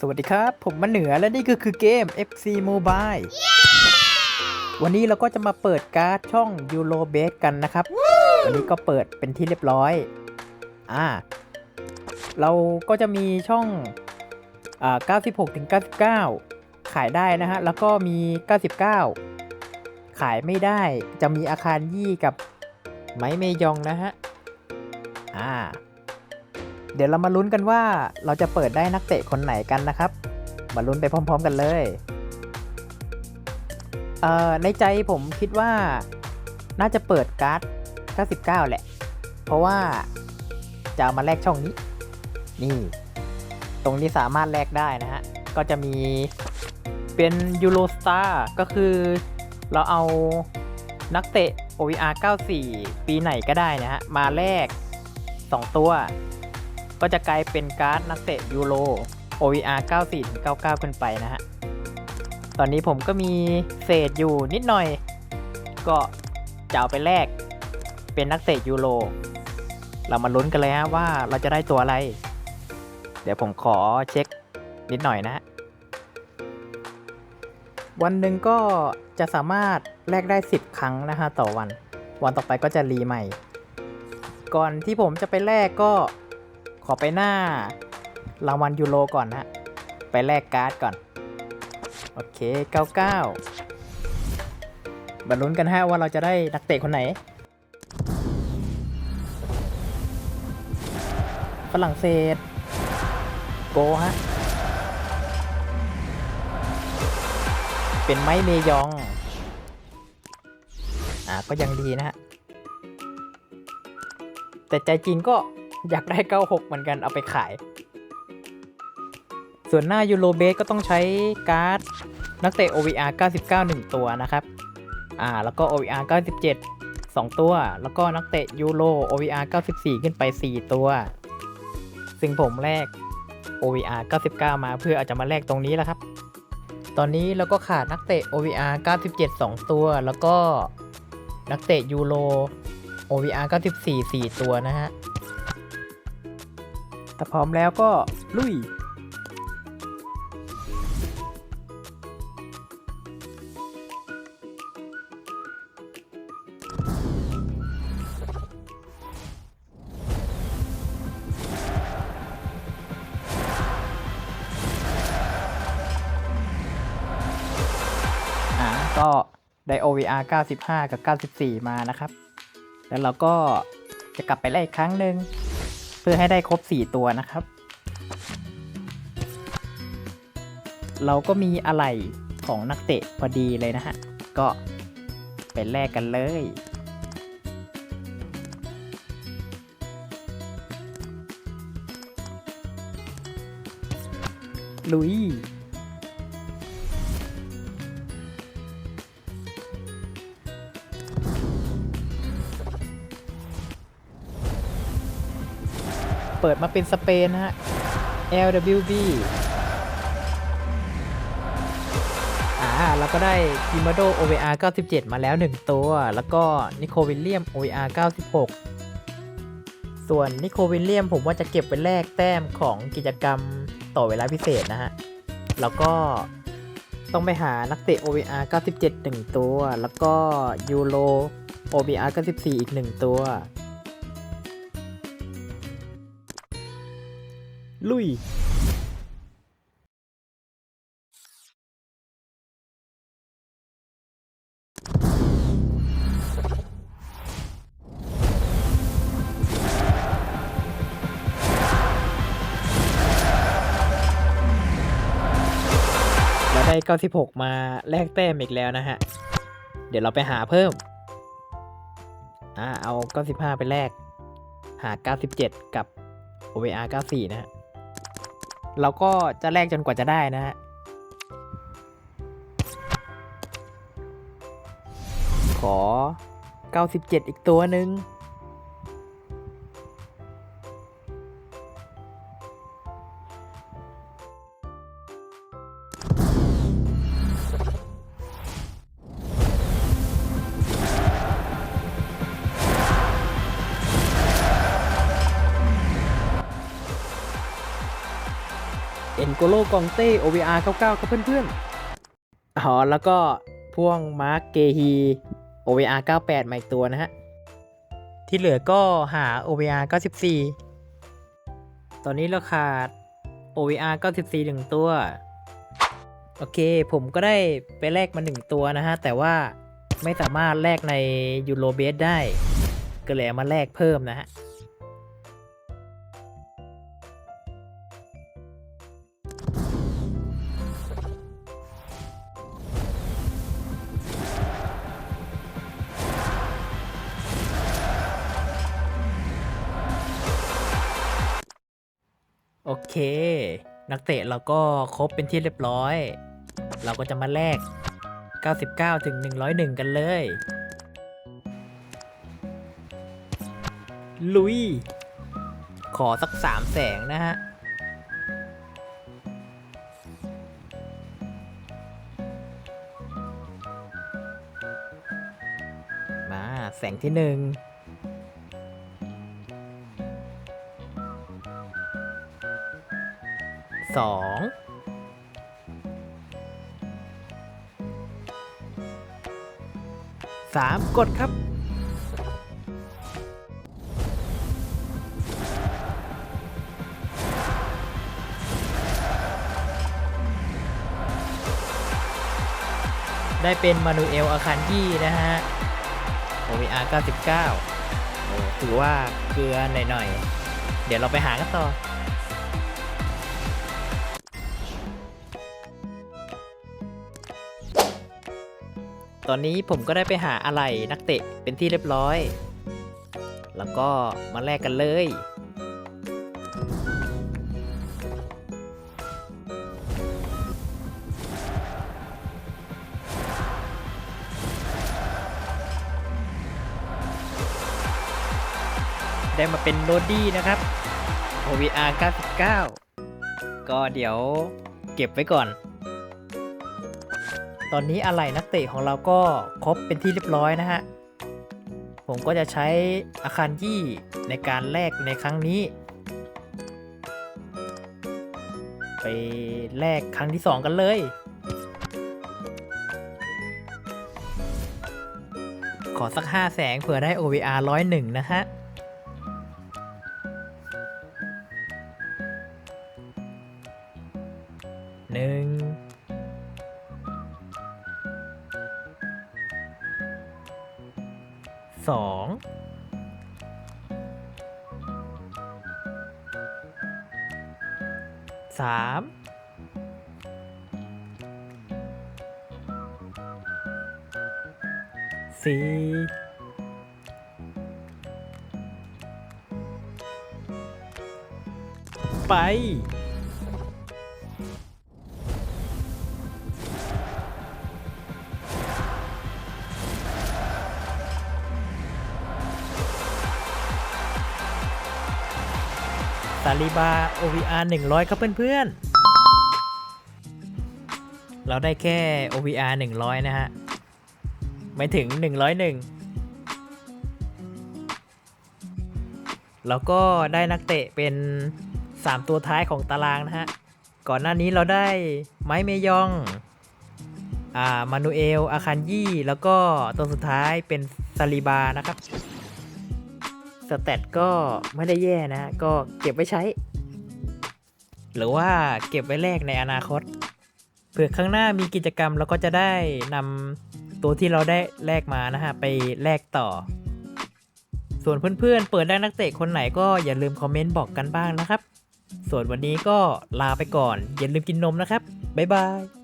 สวัสดีครับ ผมมาเหนือและนี่ก็คือเกม FC Mobile วันนี้เราก็จะมาเปิดการ์ดช่อง Euro b a s e กันนะครับ วันนี้ก็เปิดเป็นที่เรียบร้อย อ่า เราก็จะมีช่องอ่า96ถึง99 ขายได้นะฮะ แล้วก็มี 99 ขายไม่ได้ จะมีอาคารยี่กับไม้เมยองนะฮะ อ่า เดี๋ยวเรามาลุ้นกันว่าเราจะเปิดได้นักเตะคนไหนกันนะครับ มาลุ้นไปพร้อม ๆ กันเลยเอ่อในใจผมคิดว่าน่าจะเปิดการ์ด 99 แหละ เพราะว่าจะเอามาแลกช่องนี้ นี่ ตรงนี้สามารถแลกได้นะฮะ ก็จะมีเป็นยูโรสตาร์ก็คือเราเอานักเตะ OVR 94 ปีไหนก็ได้นะฮะ มาแลก 2 ตัว ก็จะกลายเป็นการ์ดนักเตะยูโร OVR 94ถึง99 ขึ้นไปนะฮะ ตอนนี้ผมก็มีเศษอยู่นิดหน่อย ก็จะเอาไปแลกเป็นนักเตะยูโร เรามาลุ้นกันเลยฮะว่าเราจะได้ตัวอะไร เดี๋ยวผมขอเช็คนิดหน่อยนะฮะวันหนึ่งก็จะสามารถแลกได้ 10 ครั้งนะฮะต่อวัน วันต่อไปก็จะรีใหม่ ก่อนที่ผมจะไปแลกก็ ขอไปหน้ารางวัลยูโรก่อนนะ ไปแลกการ์ดก่อน โอเค 99มาลุ้นกันฮะว่าเราจะได้นักเตะคนไหน ฝรั่งเศส โกฮะ เป็นไม้เมยอง อ่าก็ยังดีนะฮะ แต่ใจจริงก็ อยากได้ 96 เหมือนกันเอาไปขาย ส่วนหน้ายูโรเบสก็ต้องใช้การ์ดนักเตะ OVR 99 1 ตัวนะครับ อ่า แล้วก็ OVR 97 2 ตัว แล้วก็นักเตะยูโร OVR 94 ขึ้นไป 4 ตัว ซึ่งผมแลก OVR 99 มาเพื่ออาจจะมาแลกตรงนี้แล้วครับ ตอนนี้เราก็ขาดนักเตะ OVR 97 2 ตัว แล้วก็นักเตะยูโร OVR 94 4 ตัวนะฮะ ถ้าพร้อมแล้วก็ลุยอ่าก็ได้ OVR 95 กับ 94 มานะครับ แล้วเราก็จะกลับไปไล่อีกครั้งหนึ่ง พื่อให้ได้ครบ 4 ตัวนะครับ เราก็มีอะไรของนักเตะพอดีเลยนะฮะ ก็ไปแลกกันเลย ลุย เปิดมาเป็นสเปนนะฮะ LWB อ่าเราก็ได้กิมาโด OVR 97 มาแล้ว 1 ตัว แล้วก็นิโควิลเลียม OVR 96 ส่วนนิโควิลเลียมผมว่าจะเก็บไว้แลกแต้มของกิจกรรมต่อเวลาพิเศษนะฮะ แล้วก็ต้องไปหานักเตะ OVR 97 1 ตัว แล้วก็ยูโร OVR 94 อีก 1 ตัว ลุยแล้วได้ 96 มาแลกแต้มอีกแล้วนะฮะ เดี๋ยวเราไปหาเพิ่ม อ่า เอา 95 ไปแลก หา 97 กับ OVR 94 นะฮะ เราก็จะแลกจนกว่าจะได้นะฮะขอ 97 อีกตัวหนึ่ง เอ็นโกโลกองเต้ OVR 99ครับเพื่อนๆ อ๋อ แล้วก็พ่วงมาร์คเกฮี OVR 98มาอีกตัวนะฮะ ที่เหลือก็หา OVR 94 ตอนนี้เราขาด OVR 94หนึ่งตัว โอเค ผมก็ได้ไปแลกมาหนึ่งตัวนะฮะ แต่ว่าไม่สามารถแลกในยูโรเบสได้ ก็เลยมาแลกเพิ่มนะฮะ โอเค นักเตะเราก็ครบเป็นที่เรียบร้อย เราก็จะมาแลก 99 ถึง 101 กันเลย ลุย ขอสักสามแสงนะฮะ มาแสงที่หนึ่ง สองสามกดครับ ได้เป็นมานูเอลอาคันยี่นะฮะ OVR 99โอ้ถือว่าเกลือหน่อยๆ เดี๋ยวเราไปหากันต่อ ตอนนี้ผมก็ได้ไปหาอะไรนักเตะเป็นที่เรียบร้อย แล้วก็มาแลกกันเลย ได้มาเป็นโรดี้นะครับ OVR 99 ก็เดี๋ยวเก็บไว้ก่อน ตอนนี้อะไหล่นักเตะของเราก็ครบเป็นที่เรียบร้อยนะฮะ ผมก็จะใช้อาคารยี่ในการแลกในครั้งนี้ ไปแลกครั้งที่ 2 กันเลยขอสัก 5 แสงเผื่อได้ OVR 101 นะฮะ องสามสี่ไป ลิบา OVR 100 ครับเพื่อนๆ เราได้แค่ OVR 100 นะฮะ ไม่ถึง 101 แล้วก็ได้นักเตะเป็น 3 ตัวท้ายของตารางนะฮะ ก่อนหน้านี้เราได้ไมค์เมยอง อ่า มานูเอล อาคันยี่ แล้วก็ตัวสุดท้ายเป็นซาลิบานะครับ สแตทก็ไม่ได้แย่นะ ก็เก็บไว้ใช้ หรือว่าเก็บไว้แลกในอนาคต เผื่อข้างหน้ามีกิจกรรมเราก็จะได้นำตัวที่เราได้แลกมานะฮะ ไปแลกต่อ ส่วนเพื่อนๆเปิดได้นักเตะคนไหนก็อย่าลืมคอมเมนต์บอกกันบ้างนะครับ ส่วนวันนี้ก็ลาไปก่อน อย่าลืมกินนมนะครับ บ๊ายบาย